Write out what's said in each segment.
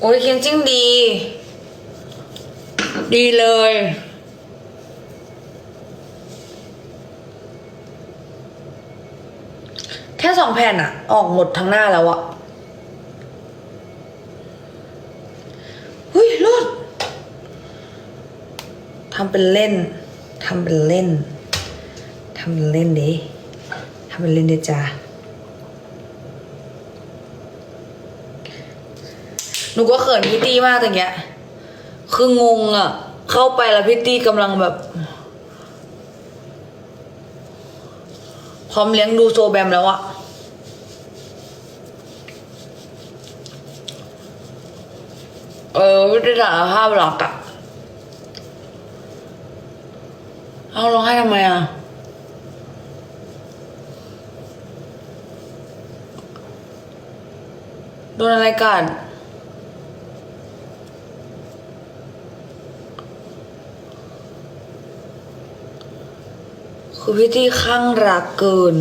โอ้ยเคียนจิ้งดี ดีเลย แค่สองแผ่นอะออกหมดทั้งหน้าแล้วอะเฮ้ยรอดทำเป็นเล่น ทำเป็นเล่น ทำเป็นเล่นดิทำเป็นเล่นดิจ้า หนูก็เขินพี่ตี้มากตะเกียคืองงอะเข้าไปแล้วพี่ตี้กำลังแบบ พร้อมเลี้ยงดูโซแบมแล้วอะเออวิธีสาภาพหลักอะเอาร้องไห้ทำไมอะโดนอะไรกัด คือพี่ที่ข้างรักเกิน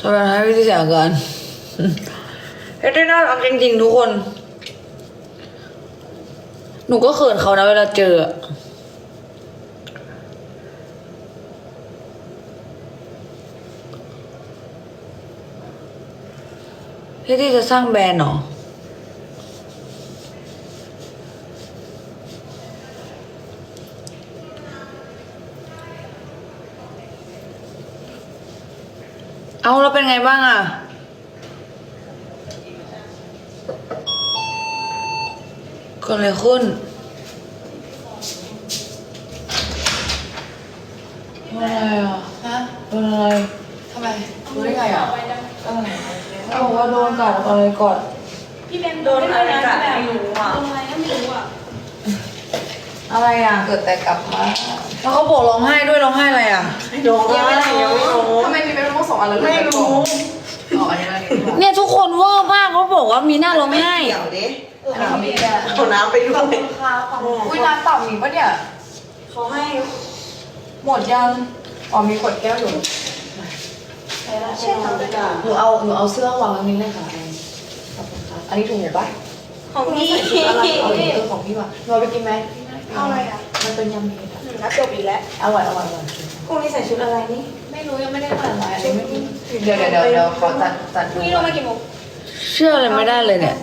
ทำไมให้พี่ที่เสียอากันพี่ที่น่ารักจริงๆทุกคน หนูก็เขินเขานะเวลาเจอพี่ที่จะสร้างแบรนด์เหรอ เอาแล้วเป็นไงบ้างอะเก็อะไรขึ้นโดนอะไรอะฮะโดนอะไรทำไมรู้ได้ไงอะเออเขาบอกว่าโดนกัดอะไรก่อนพี่เบนโดนอะไรกัดไม่รู้อะโดนอะไรก็ไม่รู้อะอะไรอะเกิดแต่กลับมาแล้วเขาบอกร้องไห้ด้วยร้องไห้อะไรอะโดนยังไม่รู้ยังไม่รู้ทำไมมีเป็นต้ องสองอันเลยไม่รู้อ๋ออันนี้อันนี้เนี่ยทุกคนเว่าบ้างเขาบอกว่ามีหน้าร้องไห้ เดี๋ยวดิอันนี้มีแค่เอาน้ำไปด้วยอุ้ยน้ำเปล่ามีปะเนี่ยเขาให้หมดยังอ๋อมีขวดแก้วอยู่ใช่ทำด้วยกันหนูเอาหนูเอาเสื้อวางตรงนี้เลยค่ะขอบคุณค่ะอันนี้ถุงหมูปะของพี่เอาถุงเออของพี่ว่ะหนูเอาไปกินไหมเอาอะไรอะมันเป็นยำเผ็ดอะนับจบอีกแล้วอร่อยอร่อยอร่อยพรุ่งนี้ใส่ชุดอะไรนี่ ไม่รู้ยังไม่ได้ผ่านอะไรเลยไม่รู้เดี๋ยวเดี๋ยวเดี๋ยวเดี๋ยวขอจัดจัดพดูรุ่งนี้ลงมากี่โมงเชื่ออะไรไม่ได้เลยเนี่ย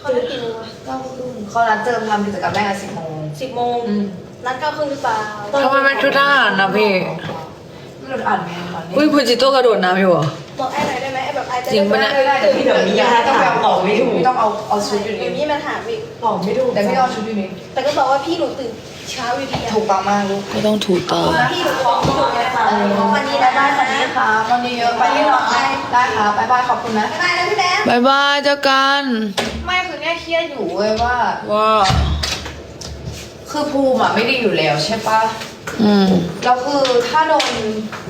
เขาจะกี่โมงอะเก้าครึ่งเขานัดเจิมทำกิจกรรมแรกอะสิบโมงสิบโมงอืมนัดเก้าครึ่งหรือเปล่าทำไมเป็นชุดทหารนะพี่ ไม่รู้อ่านไหมคะนี่อุ้ยพูจิโต้กระโดดน้ำอยู่เหรอ บอกไอ้หน่อยได้ไหมไอ้แบบไอ้จะจริงปะเนี่ย ไม่ได้เดี๋ยวพี่เดี๋ยวมียาต้องแบบออกไม่ถูกต้องเอาเอาชุดอยู่เดี๋นี่ยวนี้มันถามอีกออกไม่ถูกแต่พี่เอาชุดอยู่นี่แต่ก็บอกว่าพี่หนูตื่น เช้าอยู่ดีอะถูกต้องมากลูกไม่ต้องถูตาพี่หนูท้องพี่หนูเนี่ยค่ะวันนี้ได้ได้ได้ได้ค่ะค่ะนี่ค่ะวันนี้เยอะไปที่นอนได้ได้ค่ะบายบายขอบคุณนะได้แล้วพี่แบมบายบายเจอกัน ไม่คือเนี่ยเครียดอยู่เว้ยว่า ว่า คือภูมิอะไม่ดีอยู่แล้วใช่ปะอืม แล้วคือถ้าโดน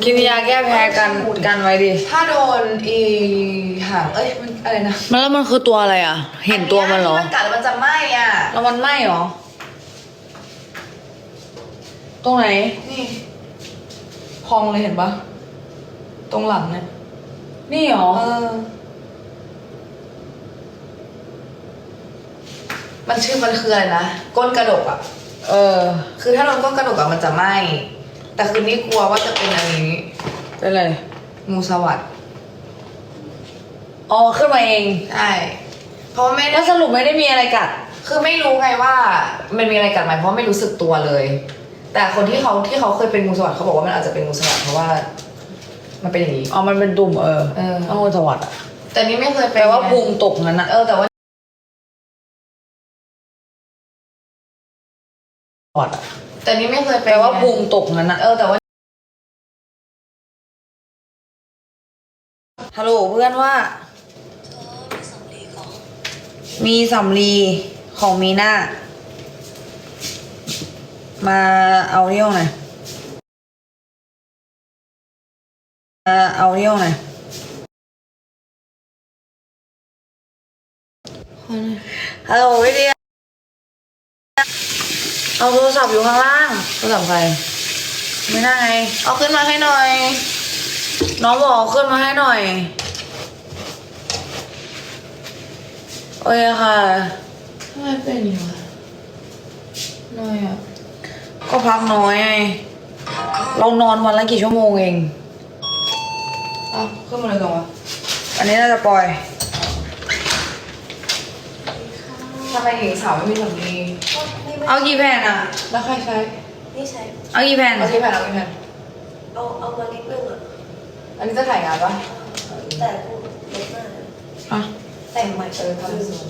กินยาแก้แพ้กันกันไว้ดิ ถ้าโดนอีหางเอ้ยมันอะไรนะมันแล้วมันคือตัวอะไรอะ เห็นตัวมันเหรอที่มันกัดแล้วมันจะไหม้อะ แล้วมันไหม้เหรอ ตรงไหน นี่พองเลยเห็นปะตรงหลังเนี่ย นี่เหรอ เออ มันชื่อมันคืออะไรนะก้นกระดกอะเออ คือถ้าโดนก้นกระดกอะมันจะไหม้แต่คือนี่กลัวว่าจะเป็นอันนี้เป็นไรงูสวัสดอ๋อขึ้นมาเองใช่เพราะว่าไม่แล้ได้วสรุปไม่ได้มีอะไรกัด คือไม่รู้ไงว่า มันมีอะไรกัดไหมเพราะไม่รู้สึกตัวเลย แต่คนที่เขาที่เขาเคยเป็นงูสวัสดเขาบอกว่ามันอาจจะเป็นงูสวัสดเพราะว่า มันเป็นอย่างนี้ อ๋อ มันเป็นตุ่มเออเออ ต้องงูสวัสดอะแต่นี่ไม่เคยแปเป็ลนว่าไงภูมิตกงั้นอะเออแต่ว่าสวัสดอะแต่นี่ไม่เคยแปเป็ลนว่าไงภูมิตกงั้นอะเออแต่ว่าฮัลโหลเพื่อนว่า มีสำลีของมีน่า มาเอาเรี่ยวหน่อยมาเอาเรี่ยวหน่อยฮัลโหลวิเดียเอาโทรศัพท์อยู่ข้างล่างโทรศัพท์ใครไม่น่าไงเอาขึ้นมาให้หน่อย น้องบอกขึ้นมาให้หน่อย โอเคค่ะทำไมเป็นอย่างนี้วะน้อยอะ ก็พักน้อยไงเรานอนวันละกี่ชั่วโมงเองอ้าวขึ้นมาเลยตรงวะอันนี้น่าจะปล่อยทำไมหญิงสาวไม่มีสำลีเอากี่แผ่นอะแล้วใครใช้นี่ใช้ เอากี่แผ่นเอาที่แผ่นเอาที่แผ่นเอาเอามานิดนึงอะอันนี้จะถ่ายงานปะแต่กูลดหน้าอะแต่งใหม่เออทำซูม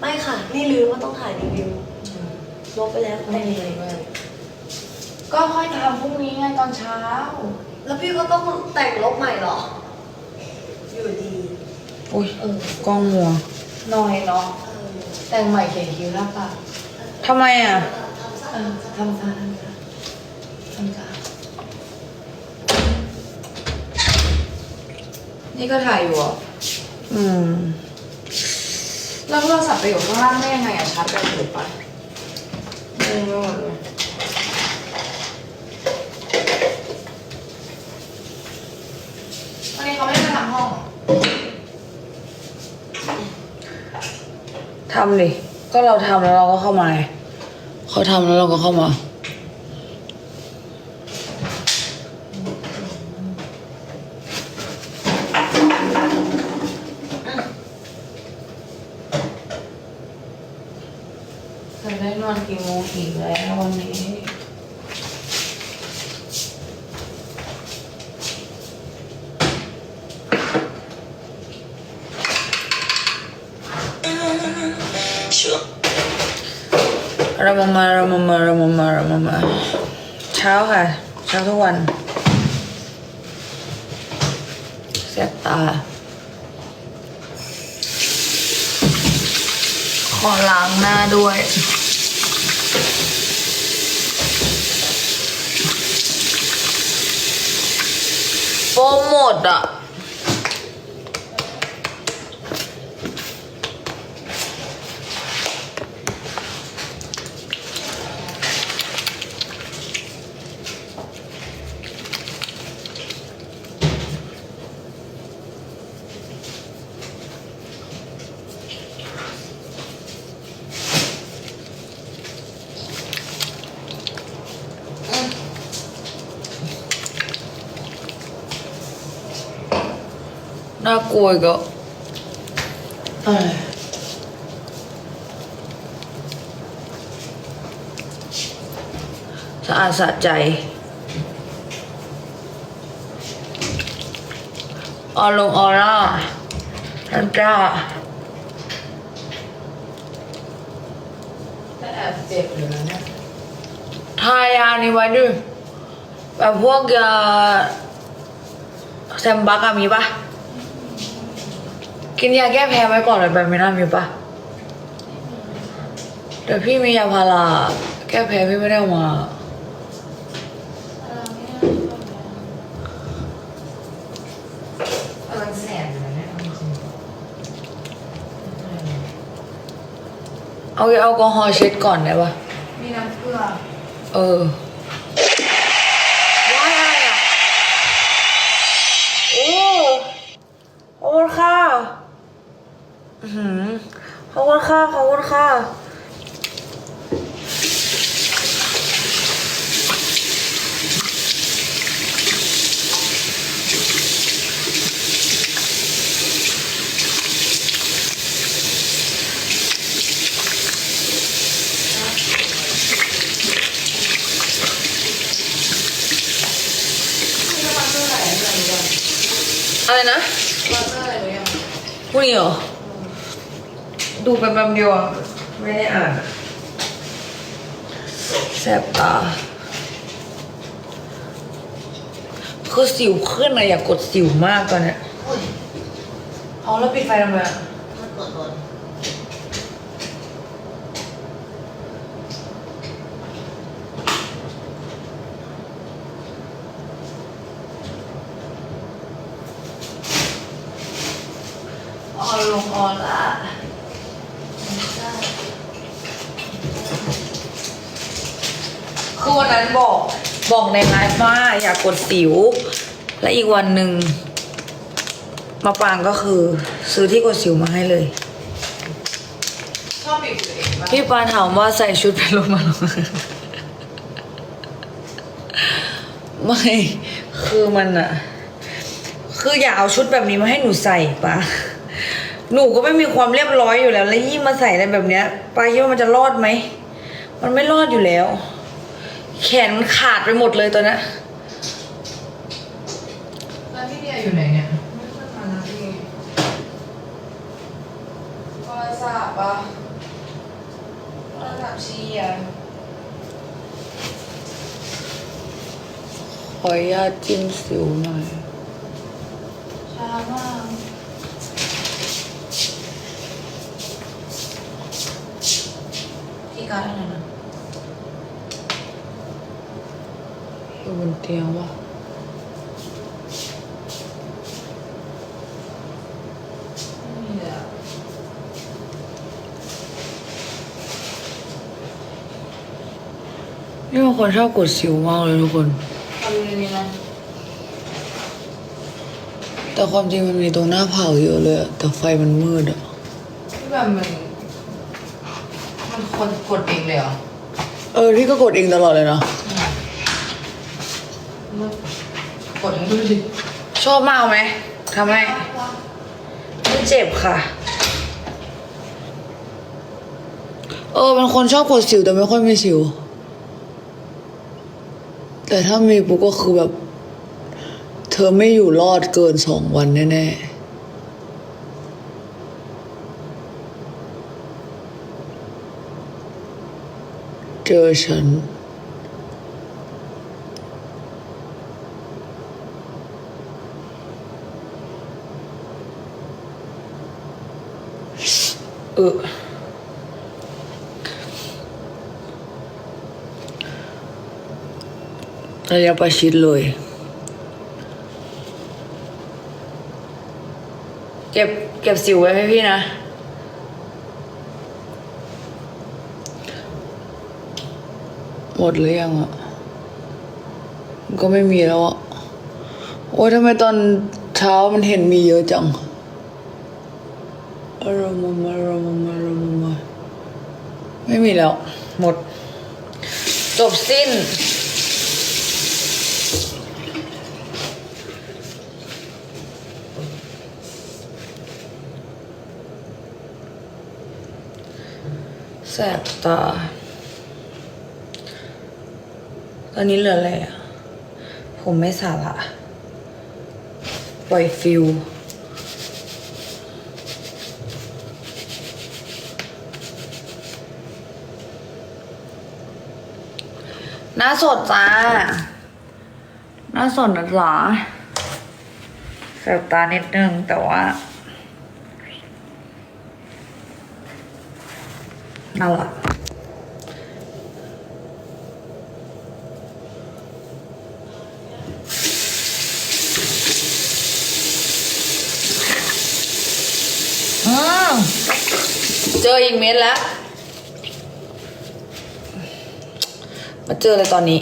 ไม่ค่ะ นี่ลืมว่าต้องถ่ายรีวิวลบไปแล้วแต่งใหม่ ก็ค่อยทำพรุ่งนี้ไงตอนเช้า แล้วพี่ก็ต้องแต่งลบใหม่เหรอ อยู่ดี อุ้ยเออ กล้องมัวน้อยเนาะเออแต่งใหม่เขียนคิ้วหน้าปากทำไมอะเออทำซาทำซาทำซานี่ก็ถ่ายอยู่อะอืม แล้วโทรศัพท์ไปอยู่ข้างล่างได้ยังไงอะชาร์จแบตหรือปะงงไปหมดเลยวันนี้เขาไม่ได้มาทำห้อง ทำดิ ก็เราทำแล้วเราก็เข้ามาไงเขาทำแล้วเราก็เข้ามา จะได้นอนกี่โมงอีกแล้ววันนี้ เรามามาเรามามาเรามามาเรามามาเช้าค่ะ เช้าทุกวันแสบตา ขอล้างหน้าด้วยโปรโมทอะ น่ากลัวอีก็เออสะอาดสะใจออลงออร่าทันจ้าแต่แอบเจ็บอยู่นะเนี่ยทายานี้ไว้ดิแบบพวกยาแซมบักอะมีปะ กินยาแก้แพ้ไว้ก่อนเลยแบบไม่น่ามีปะแต่พี่มียาพาราแก้แพ้พี่ไม่ได้เอามากำลังแสบอยู่นะเนี่ยเอาจริงเอาแอลกอฮอล์เช็ดก่อนได้ปะๆมีน้ำเกลือ เออว้ายอะไรอะ โอ้ขอบคุณค่ะอื้อหือ ขอบคุณค่ะ ขอบคุณค่ะมีสปอนเซอร์อะไรอะไรหรือยังอะไรนะสปอนเซอร์อะไรหรือยังพรุ่งนี้เหรอ ดูไปแป๊บเดียวอะไม่ได้อ่านแสบตาคือสิวขึ้นอะอยากกดสิวมากตอนเนี้ยเอาแล้วปิดไฟทำไมอะมันเปิดโดนออนลงออนละ คือวันนั้นบอกบอกในไลฟ์ว่าอยากกดสิว และอีกวันหนึ่งมาปางก็คือซื้อที่กดสิวมาให้เลย ชอบบีบตัวเองปะพี่ปาถามว่าใส่ชุดเป็นลมมาหรอไม่คือมันอะคืออย่าเอาชุดแบบนี้มาให้หนูใส่ปะหนูก็ไม่มีความเรียบร้อยอยู่แล้ว แล้วยิ่งมาใส่อะไรแบบเนี้ยปาคิดว่ามันจะรอดไหม มันไม่รอดอยู่แล้ว แขนมันขาดไปหมดเลยตอนนี้นแล้วพี่เดียอยู่ไหนเนี่ยไม่ค่อยมานะพี่โทรศัพท์ปะโทรศัพท์เชียร์ขออนุญาตจิ้มสิวหน่อย ช้ามากพี่การดอะไรนะ อยู่ บนเตียงวะไม่มีเลยอะนี่บางคนชอบกดสิวมากเลยทุกคน ทำเลยนี่นะแต่ความจริงมันมีตรงหน้าผากเยอะเลยอะแต่ไฟมันมืดอะพี่แบบมัน มันคนกดเองเลยเหรอ เออพี่ก็กดเองตลอดเลยนะ มันกดให้ดูดิชอบมากไหมทำให้ไม่เจ็บค่ะ เออเป็นคนชอบกดสิวแต่ไม่ค่อยมีสิว แต่ถ้ามีปุ๊กก็คือแบบ เธอไม่อยู่รอดเกินสองวันแน่ๆเจอฉัน เออระยะประชิดเลย เก็บเก็บสิวไว้ให้พี่นะ หมดหรือยังอะ ก็ไม่มีแล้วอะ โอ้ยทำไมตอนเช้ามันเห็นมีเยอะจัง อารมณ์อารมณ์อารมณ์ไม่มีแล้ว หมด จบสิ้น แสบตา ตอนนี้เหลืออะไรอะ ผมไม่สาระปล่อยฟิล หน้าสดจ้า หน้าสดนะจ๊ะแสบตานิดนึงแต่ว่าน่ารักเจออีกเม็ดแล้ว มาเจอเลยตอนนี้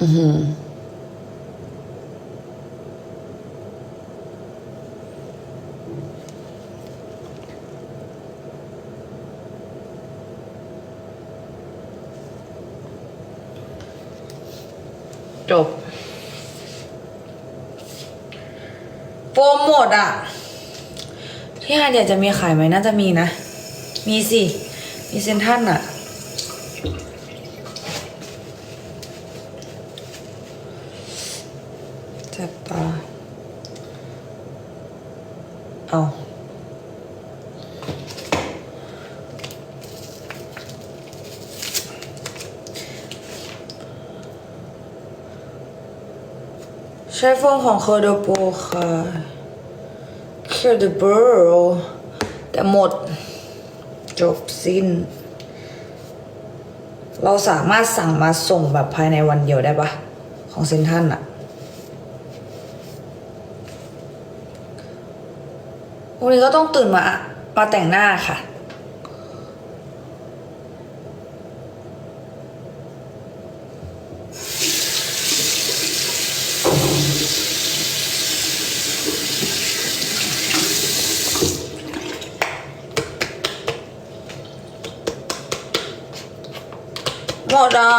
อือ จบ โปรโมทอะที่ฮาเดียจะมีขายไหมน่าจะมีนะ มีสิ มีเซนทันอะ เจ็บตา เอาใช้โฟมของเคอร์โดโปค่ะเคอร์โดโปแต่หมด จบสิ้น เราสามารถสั่งมาส่งแบบภายในวันเดียวได้ปะของเซนทันอะวันนี้ก็ต้องตื่นมา มาแต่งหน้าค่ะ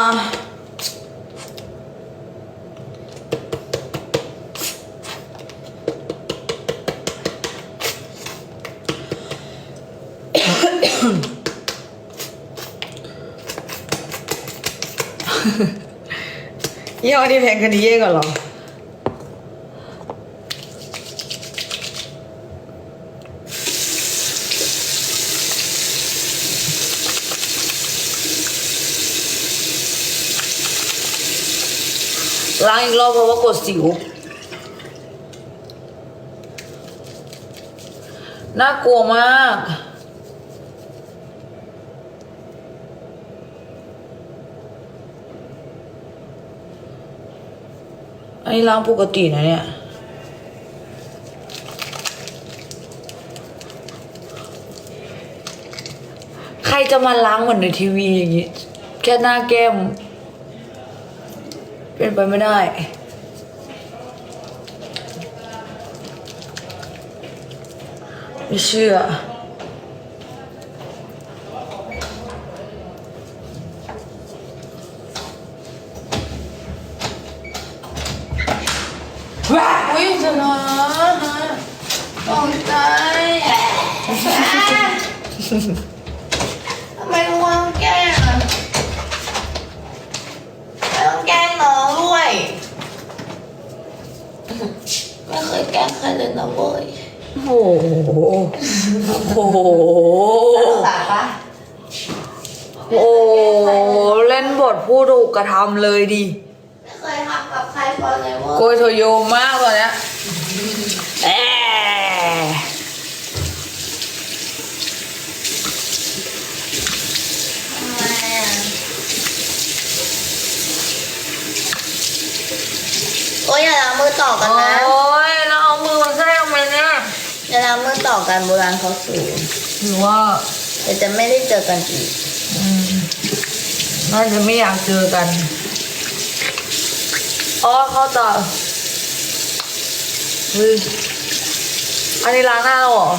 ยี่ห้อนี้แพงกันนี้เยอะกว่าหรอ ล้างอีกรอบเพราะว่ากดสิว น่ากลัวมาก อันนี้ล้างปกตินะเนี่ยใครจะมาล้างเหมือนในทีวีอย่างงี้ แค่หน้าแก้ม เป็นไปไม่ได้ไม่เชื่อว้าอุ้ยจะนะตกใจทำไมระวังแกล้งอะไม่ต้องแกล้งน้องด้วย ไม่เคยแกล้งใครเลยนะเว้ย โอ้โหโอ้โห สาปะโอ้โห เล่นบทผู้ถูกกระทำเลยดิไม่เคยทำกับใครก่อนเลยเว้โกยยโทโยมมากตอนเนี้ยแอะทำไมอะโอ้ยอย่าล้างมือต่อกันโอ้นะยแต่อกันโบราณเขาสูงหรือว่าเดี๋ยวจะไม่ได้เจอกันอีกอืมน่าจะไม่อยากเจอกันอ๋อเข้าใจเฮ้ยอันนี้ล้างหน้าแล้วเหรอ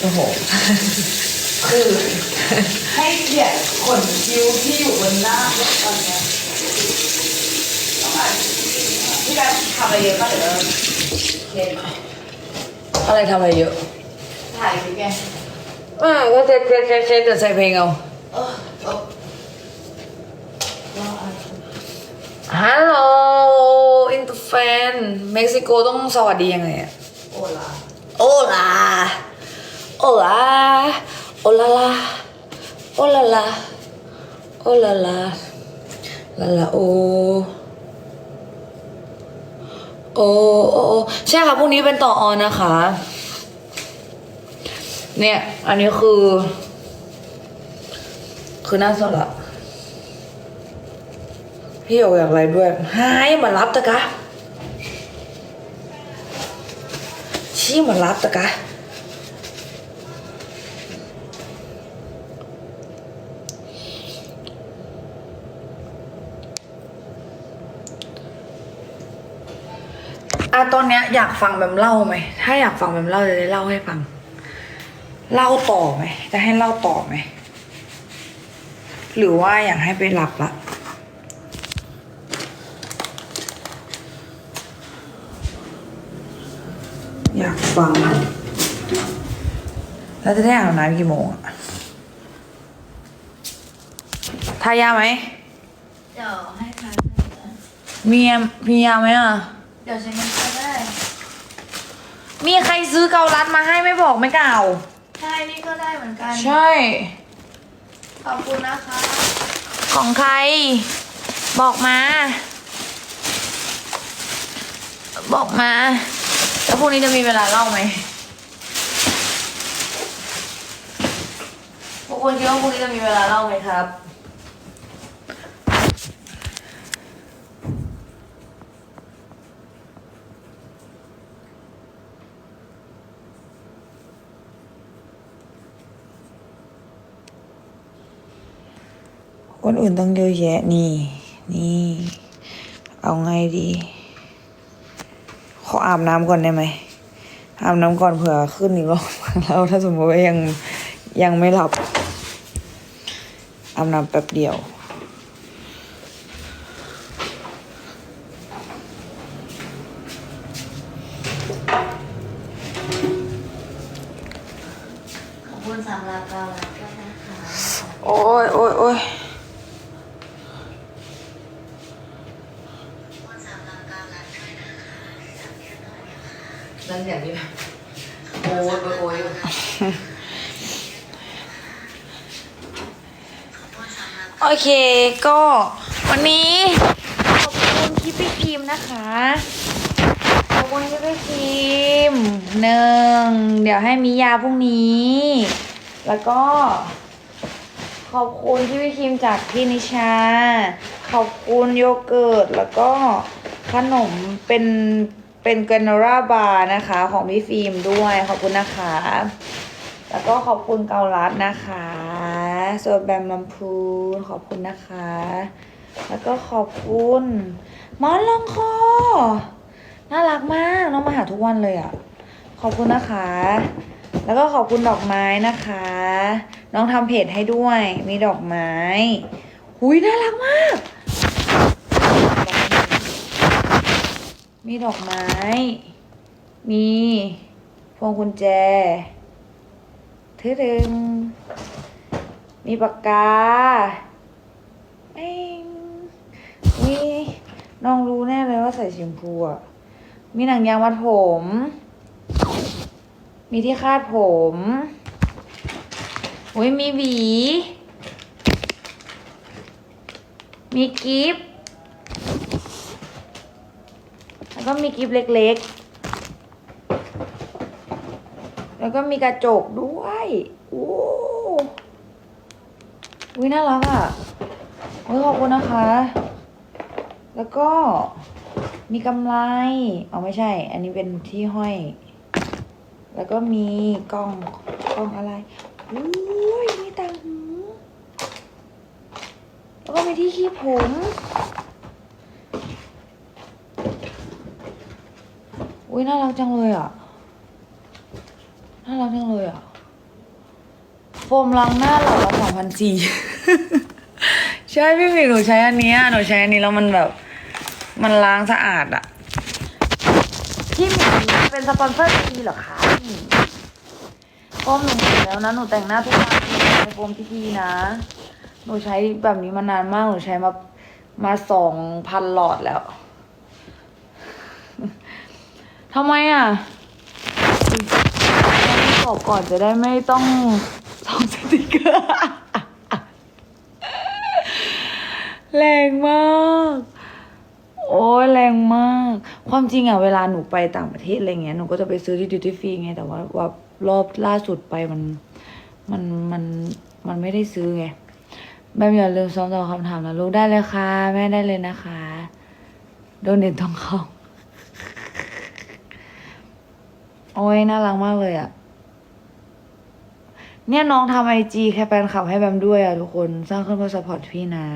โอ้โห คือ ให้เกียรติขนคิ้วที่อยู่บนหน้าตอนเนี้ยต้องอ่านพี่การทำอะไรเยอะก็เดี๋ยวเราเช็ดอะไรทำอะไรเยอะ ถ่ายคลิปไงอ่าก็เช็ดเช็ดเช็ดเช็ดเดี๋ยวใส่เพลงเอาเออเออว่าอะไรฮัลโหลอินเตอร์แฟนเม็กซิโกต้องสวัสดียังไงอะโอลาโอลาโอลาโอลาลาโอลาลาโอลาลาลาลาโอโอโอโอใช่ค่ะพรุ่งนี้เป็นต่อออนนะคะ เนี่ย อันนี้คือ คือหน้าสดอะพี่อยากอยากอะไรด้วยหายมารับตะกะชี้มารับตะกะอะตอนเนี้ยอยากฟังแบบเล่าไหม ถ้าอยากฟังแบบเล่าจะได้เล่าให้ฟัง เล่าต่อไหม จะให้เล่าต่อไหม หรือว่าอยากให้ไปหลับละอยากฟังแล้วจะได้อาบน้ำกี่โมงอะทายาไหม เดี๋ยวให้ทานมียมียาไหมอะ เดี๋ยวฉันยังก็ได้ มีใครซื้อเกาลัดมาให้ไม่บอกไม่กล่าว ใช่นี่ก็ได้เหมือนกัน ใช่ ขอบคุณนะคะ ของใคร บอกมา บอกมา แล้วพรุ่งนี้จะมีเวลาเล่าไหมพวกคนคิดว่าพรุ่งนี้จะมีเวลาเล่าไหมครับ คนอื่นต้องเยอะแยะนี่ นี่ เอาไงดี ขออาบน้ำก่อนได้ไหมอาบน้ำก่อนเผื่อขึ้นอีกรอบแล้วถ้าสมมติว่ายังยังไม่หลับอาบน้ำแป๊บเดียวโอ้ยโอ้ยโอ้ย อเคก็วันนี้ขอบคุณคิปปี้ครีมนะคะขอบคุณคิปปี้ครีมหนึ่งเดี๋ยวให้มียาพรุ่งนี้ แล้วก็ ขอบคุณคิปปี้ครีมจากพี่นิชา ขอบคุณโยเกิร์ตแล้วก็ขนมเป็นเป็นเกรนอราบาร์นะคะ ของพี่ฟิล์มด้วยขอบคุณนะคะ แล้วก็ขอบคุณเกาลัดนะคะ ส่วนแบมลำพูนขอบคุณนะคะ แล้วก็ขอบคุณมอนลองคอ น่ารักมากน้องมาหาทุกวันเลยอะ่ะ ขอบคุณนะคะ แล้วก็ขอบคุณดอกไม้นะคะ น้องทำเพจให้ด้วย มีดอกไม้หุยน่ารักมาก มีดอกไม้ มีพวงกุญแจถือดึง มีปากกาเอ้งมีน้องรู้แน่เลยว่าใส่ชมพูอะ มีหนังยางมัดผม มีที่คาดผมอุ้ยมีหวี มีกิฟแล้วก็มีกิฟเล็กๆ แล้วก็มีกระจกด้วย โอ้ วิน่ารักอะโอ้ยขอบคุณนะคะ แล้วก็มีกำไรอ๋อไม่ใช่ อันนี้เป็นที่ห้อย แล้วก็มีกล้องกล้องอะไรโอ้ยมีต่างหูแล้วก็มีที่คีบผมอุ้ยน่ารักจังเลยอะน่ารักจังเลยอะ โฟมล้างหน้าหลอดละสองพันสี่ ใช่พี่หมีหนูใช้อันเนี้ยหนูใช้อันนี้แล้วมันแบบ มันล้างสะอาดอะพี่หมีเป็นสปอนเซอร์ทีเหรอคะพี่หมีโฟมหนูหมดแล้วนะหนูแต่งหน้าทุกวันหนูใช้โฟมทีนะ หนูใช้แบบนี้มานานมากหนูใช้มามาสองพันหลอดแล้วทำไมอะบอกก่อนจะได้ไม่ต้องสองสติกเกอร์ แรงมาก โอ้ยแรงมาก ความจริงอะเวลาหนูไปต่างประเทศอะไรเงี้ยหนูก็จะไปซื้อที่ดิวตี้ฟรีไงแต่ว่าว่ารอบล่าสุดไปมันมันมันมันไม่ได้ซื้อไงแม่อย่าลืมซ้อมตอบคำถามนะลูกได้เลยค่ะ แม่ได้เลยนะคะโดนเด็ดทองเขาโอ้ยน่ารักมากเลยอะ่ะ เนี่ยน้องทำไอจีแค่แฟนคลับให้แบมด้วยอะ่ะทุกคน สร้างขึ้นเพื่อสปอร์ตพี่นะ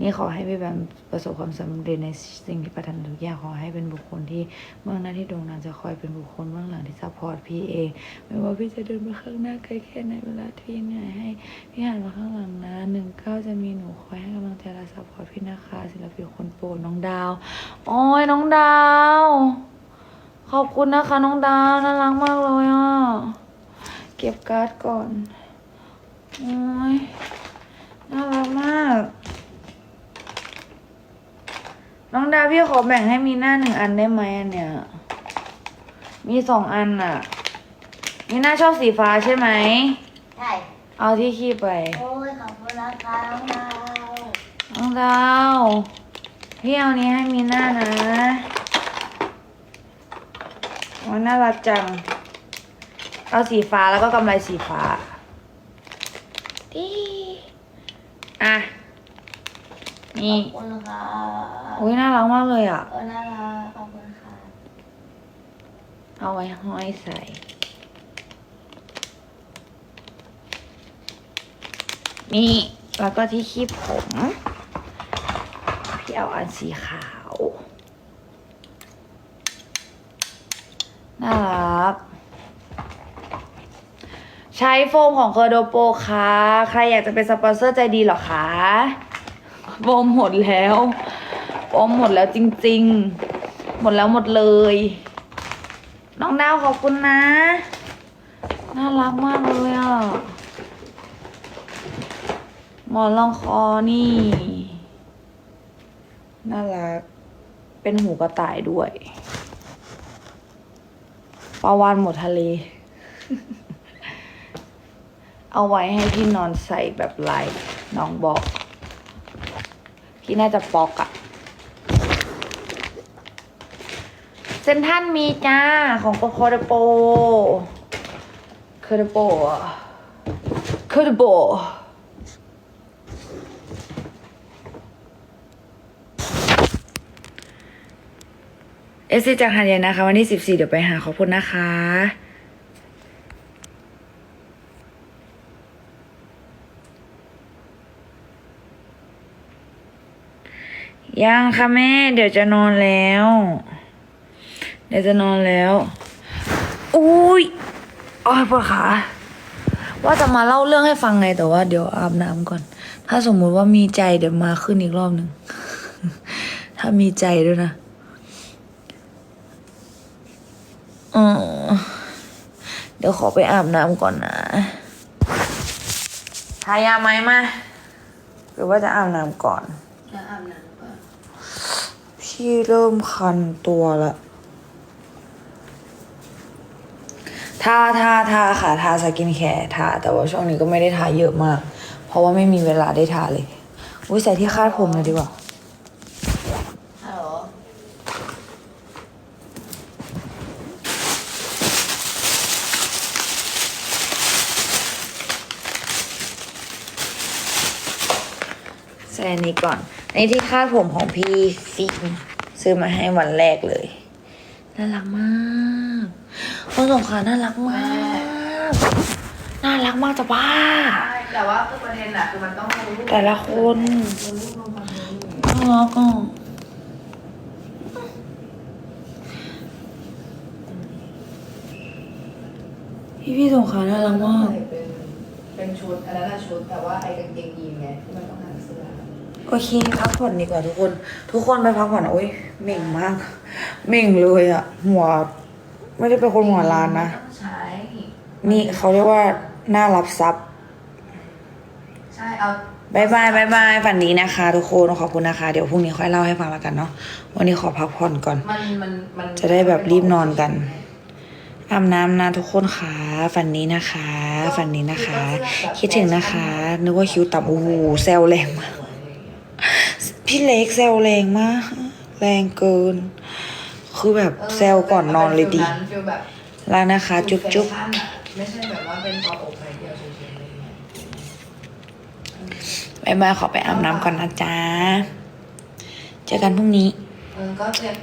นี่ขอให้พี่แบมประสบความสำเร็จในสิ่งที่ประทานทุกอย่างขอให้เป็นบุคคลที่เมื่อหน้าที่โด่งดังจะคอยเป็นบุคคลเบื้องหลังที่ซัพพอร์ตพี่เองไม่ว่าพี่จะเดินไปข้างหน้าไกลแค่ไหนเวลาที่เหนื่อยให้พี่หันมาข้างหลังนะหนึ่งเก้าจะมีหนูคอยให้กำลังใจและซัพพอร์ตพี่นะคะศิลปินคนโปรดน้องดาวโอ้ยน้องดาว ขอบคุณนะคะน้องดาวน่ารักมากเลยอะเก็บการ์ดก่อนโอ้ยน่ารักมาก น้องดาวพี่ขอแบ่งให้มีหน้าหนึ่งอันได้ไหมอันเนี้ยมีสองอันอะ มีหน้าชอบสีฟ้าใช่ไหม ใช่ เอาที่คีบไป โอ้ยขอบคุณนะคะน้องดาวน้องดาวพี่เอานี้ให้มีหน้านะมันน่ารักจัง เอาสีฟ้าแล้วก็กำไรสีฟ้าดีอะ ขนี่อบคุณค่ะอุ้ยน่ารักมากเลยอะ เออน่ารักขอบคุณค่ะเอาไว้ห้อยใส่ นี่ แล้วก็ที่คีบผม พี่เอาอันสีขาว น่ารัก ใช้โฟมของเคอร์โดโปค่ะ ใครอยากจะเป็นสปอนเซอร์ใจดีเหรอคะ โฟมหมดแล้วโฟมหมดแล้วจริง ๆ หมดแล้วหมดเลย น้องดาวขอบคุณนะ น่ารักมากเลยอะหมอนรองคอนี่ น่ารัก เป็นหูกระต่ายด้วยปลาวานหมดทะเล เอาไว้ให้พี่นอนใส่แบบลายน้องบอก พี่น่าจะปอกอะเซนท่านมีจ้า ของโคเดโปโคเดโปโคเดโปเอสซีจากหันใหญ่นะคะ วันที่สิบสี่เดี๋ยวไปหาขอบคุณนะคะ ยังค่ะแม่ เดี๋ยวจะนอนแล้ว เดี๋ยวจะนอนแล้ว อุ้ยอ้อยปวดขาว่าจะมาเล่าเรื่องให้ฟังไงแต่ว่าเดี๋ยวอาบน้ำก่อน ถ้าสมมุติว่ามีใจเดี๋ยวมาขึ้นอีกรอบหนึ่ง ถ้ามีใจด้วยนะออเดี๋ยวขอไปอาบน้ำก่อนนะทายาไหมมา หรือว่าจะอาบน้ำก่อนจะอาบน้ำ ก่อนพี่เริ่มคันตัวละทาทาทาค่ะทาสกินแคร์ทา แต่ว่าช่วงนี้ก็ไม่ได้ทาเยอะมาก เพราะว่าไม่มีเวลาได้ทาเลยอุ้ยใส่ที่คาดผมเลยดีกว่าฮัลโหลใส่อันนี้ก่อน อันนี้ที่คาดผมของพี่ฟิล์มซื้อมาให้วันแรกเลยน่ารักมากคนส่งขาน่ารักมาก น่ารักมากจะบ้าใช่แต่ว่าคือประเด็นอะคือมันต้องรู้แต่ละคนรู้ลูกลงมาเลยน่ารักอะพี่พี่ส่งขาน่ารักมาก เป็นเป็นชุดอันนั้นอะชุดแต่ว่าไอ้กางเกงยีนไงที่มันต้องหาเสื้อ โอเคพักผ่อนดีกว่าทุกคน ทุกคนไปพักผ่อนโอ้ยเหม่งมากเหม่งเลยอะหัว ไม่ได้เป็นคนหัวล้านนะต้องใช้นี่เขาเรียกว่าหน้ารับทรัพย์ใช่เอาบายบายบายบายฝันดีนะคะ ทุกคนขอบคุณนะคะ เดี๋ยวพรุ่งนี้ค่อยเล่าให้ฟังแล้วกันเนาะวันนี้ขอพักผ่อนก่อนมันมันมันจะได้แบบรีบนอนกันอาบน้ำนะทุกคนค่ะฝันนี้นะคะ ฝันนี้นะคะ คิดถึงนะคะ นึกว่าคิวต่ำโอ้โหแซวแรงมาก พี่เล็กแซวแรงมาก แรงเกิน คือแบบแซวก่อนนอนเลยดีฟิลแบบลานะคะ จุ๊บจุ๊บแฟชั่นอะไม่ใช่แบบว่าเป็นกออกไปเดียวเฉยๆอะไรเงี้ยบายบายขอไปอาบน้ำก่อนนะจ๊ะ เจอกันพรุ่งนี้ เออก็เตรียม